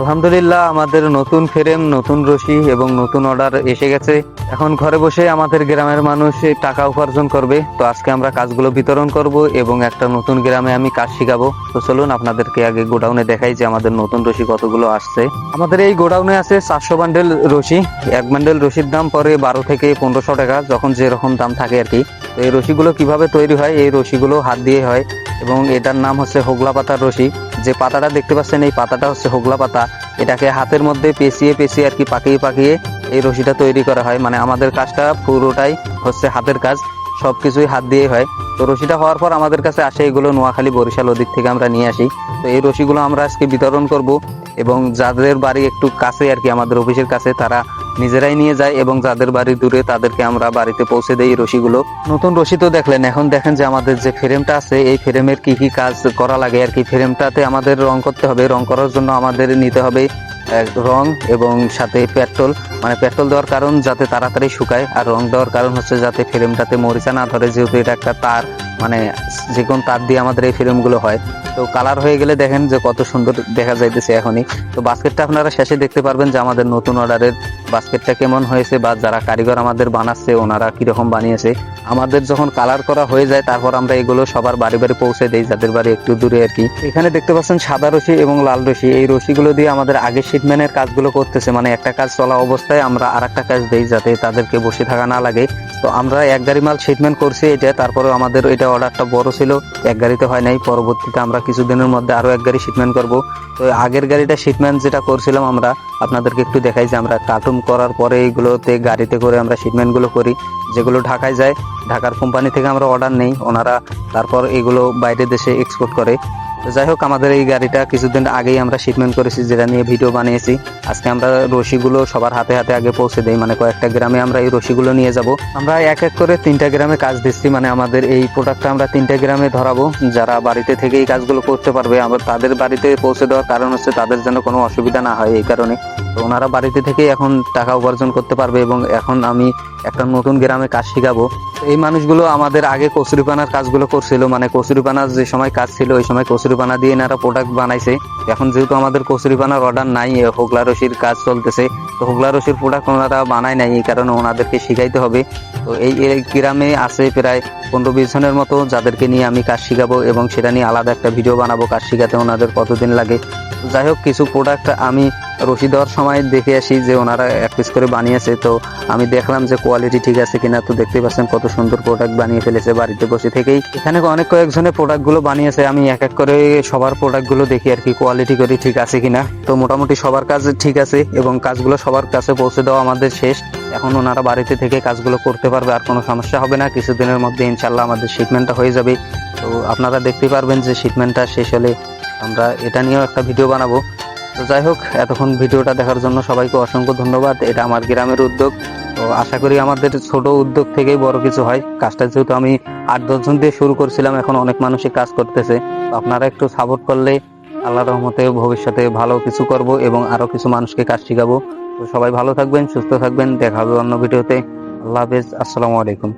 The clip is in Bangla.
আলহামদুলিল্লাহ, আমাদের নতুন ফ্রেম, নতুন রশি এবং নতুন অর্ডার এসে গেছে। এখন ঘরে বসে আমাদের গ্রামের মানুষ টাকা উপার্জন করবে। তো আজকে আমরা কাজগুলো বিতরণ করব এবং একটা নতুন গ্রামে আমি কাজ শিখাবো। তো চলুন, আপনাদেরকে আগে গোডাউনে দেখাই যে আমাদের নতুন রশি কতগুলো আসছে। আমাদের এই গোডাউনে আছে চারশো বান্ডেল রশি। এক বান্ডেল রশির দাম পরে বারো থেকে পনেরোশো টাকা, যখন যেরকম দাম থাকে আর কি। এই রশিগুলো কীভাবে তৈরি হয়? এই রশিগুলো হাত দিয়ে হয় এবং এটার নাম হচ্ছে হোগলা পাতার রশি। যে পাতাটা দেখতে পাচ্ছেন, এই পাতাটা হচ্ছে হোগলা পাতা। এটাকে হাতের মধ্যে পেঁচিয়ে পেঁচিয়ে আর কি পাকিয়ে পাকিয়ে এই রশিটা তৈরি করা হয়। মানে আমাদের কাজটা পুরোটাই হচ্ছে হাতের কাজ, সবকিছুই হাত দিয়ে হয়। তো রশিটা হওয়ার পর আমাদের কাছে আসে এগুলো নোয়াখালী বরিশাল ওদিক থেকে আমরা নিয়ে আসি। তো এই রশিগুলো আমরা আজকে বিতরণ করব এবং যাদের বাড়ি একটু কাছে আর কি, আমাদের অফিসের কাছে, তারা নিজেরাই নিয়ে যায় এবং যাদের বাড়ি দূরে তাদেরকে আমরা বাড়িতে পৌঁছে দেই রশিগুলো। নতুন রশি তো দেখলেন, এখন দেখেন যে আমাদের যে ফ্রেমটা আছে, এই ফ্রেমের কি কি কাজ করা লাগে আর কি। ফ্রেমটাতে আমাদের রং করতে হবে, রং করার জন্য আমাদের নিতে হবে রং এবং সাথে পেট্রোল। মানে পেট্রোল দেওয়ার কারণ যাতে তাড়াতাড়ি শুকায়, আর রং দেওয়ার কারণ হচ্ছে যাতে ফ্রেমটাতে মরিচা না ধরে, যেহেতু এটা একটা তার মানে যে কোন তার দিয়ে আমাদের এই ফ্রেমগুলো হয়। তো কালার হয়ে গেলে দেখেন যে কত সুন্দর দেখা যাইতেছে এখনই। তো বাস্কেটটা আপনারা শেষে দেখতে পারবেন যে আমাদের নতুন অর্ডারের বাস্কেটটা কেমন হয়েছে বা যারা কারিগর আমাদের বানাচ্ছে, ওনারা কীরকম বানিয়েছে, আমাদের যখন কালার করা হয়ে যায়, তারপর আমরা এগুলো সবার বাড়ি বাড়ি পৌঁছে দিই, যাদের বাড়ি একটু দূরে আর কি। এখানে দেখতে পাচ্ছেন সাদা রশি এবং লাল রশি। এই রশিগুলো দিয়ে আমাদের আগে শীতম্যানের কাজগুলো করতেছে। মানে একটা কাজ চলা অবস্থায় আমরা আর কাজ দিই যাতে তাদেরকে বসে থাকা না লাগে। তো আমরা এক গাড়ি মাল শিটমেন্ট করছি এটা তারপরে আমাদের এটা অর্ডারটা বড় ছিল, এক গাড়িতে হয় নাই, পরবর্তীতে আমরা কিছুদিনের মধ্যে আরও এক গাড়ি শিটমেন্ট করব। তো আগের গাড়িটা শিটমেন্ট যেটা করছিলাম আমরা, আপনাদেরকে একটু দেখাই যে আমরা কার্টুন করার পরে এইগুলোতে গাড়িতে করে আমরা শিটমেন্টগুলো করি। যেগুলো ঢাকায় যায়, ঢাকার কোম্পানি থেকে আমরা অর্ডার নেই, ওনারা তারপর এগুলো বাইরে দেশে এক্সপোর্ট করে। তো যাই হোক, আমাদের এই গাড়িটা কিছুদিন আগেই আমরা শিপমেন্ট করেছি, যেটা নিয়ে ভিডিও বানিয়েছি। আজকে আমরা রশিগুলো সবার হাতে হাতে আগে পৌঁছে দিই মানে কয়েকটা গ্রামে আমরা এই রশিগুলো নিয়ে যাব। আমরা এক এক করে তিনটা গ্রামে কাজ দিচ্ছি মানে আমাদের এই প্রোডাক্টটা আমরা তিনটা গ্রামে ধরাবো। যারা বাড়িতে থেকে এই কাজগুলো করতে পারবে আমরা তাদের বাড়িতে পৌঁছে দেওয়ার কারণ হচ্ছে তাদের যেন কোনো অসুবিধা না হয় এই কারণে। তো ওনারা বাড়িতে থেকেই এখন টাকা উপার্জন করতে পারবে এবং এখন আমি একটা নতুন গ্রামে কাজ শিখাবো। এই মানুষগুলো আমাদের আগে কচুরিপানার কাজগুলো করছিল মানে কচুরিপানার যে সময় কাজ ছিল, ওই সময় কচুরিপানা দিয়ে এনারা প্রোডাক্ট বানাইছে। এখন যেহেতু আমাদের কচুরিপানার অর্ডার নাই হোগলা রশির কাজ চলতেছে, তো হোগলা রশির প্রোডাক্ট ওনারা বানায় নাই, এই কারণে ওনাদেরকে শিখাইতে হবে। তো এই গ্রামে আছে প্রায় পনেরো বিশ জনের মতো, যাদেরকে নিয়ে আমি কাজ শিখাবো এবং সেটা নিয়ে আলাদা একটা ভিডিও বানাবো, কাজ শিখাতে ওনাদের কতদিন লাগে। যাই হোক, কিছু প্রোডাক্ট আমি রশি দেওয়ার সময় দেখে আসি যে ওনারা এক পিস করে বানিয়েছে। তো আমি দেখলাম যে কোয়ালিটি ঠিক আছে কিনা, তো দেখতে পাচ্ছেন কত সুন্দর প্রোডাক্ট বানিয়ে ফেলেছে বাড়িতে বসে থেকেই। এখানে অনেক কয়েকজনের প্রোডাক্টগুলো বানিয়েছে, আমি এক এক করে সবার প্রোডাক্টগুলো দেখি আর কি কোয়ালিটি করি ঠিক আছে কিনা। তো মোটামুটি সবার কাজ ঠিক আছে এবং কাজগুলো সবার কাছে পৌঁছে দেওয়া আমাদের শেষ। এখন ওনারা বাড়িতে থেকে কাজগুলো করতে পারবে, আর কোনো সমস্যা হবে না। কিছুদিনের মধ্যে ইনশাল্লাহ আমাদের শিপমেন্টটা হয়ে যাবে। তো আপনারা দেখতে পারবেন যে শিপমেন্টটা শেষ হলে আমরা এটা নিয়েও একটা ভিডিও বানাবো। তো যাই হোক, এতক্ষণ ভিডিওটা দেখার জন্য সবাইকে অসংখ্য ধন্যবাদ। এটা আমার গ্রামের উদ্যোগ। তো আশা করি আমাদের ছোট উদ্যোগ থেকেই বড় কিছু হয়। কাজটা যেহেতু আমি আট দশজন দিয়ে শুরু করছিলাম, এখন অনেক মানুষই কাজ করতেছে। আপনারা একটু সাপোর্ট করলে আল্লাহ রহমতে ভবিষ্যতে ভালো কিছু করব এবং আরও কিছু মানুষকে কাজ শিখাবো। তো সবাই ভালো থাকবেন, সুস্থ থাকবেন। দেখা হবে অন্য ভিডিওতে। আল্লাহ হাফেজ। আসসালামু আলাইকুম।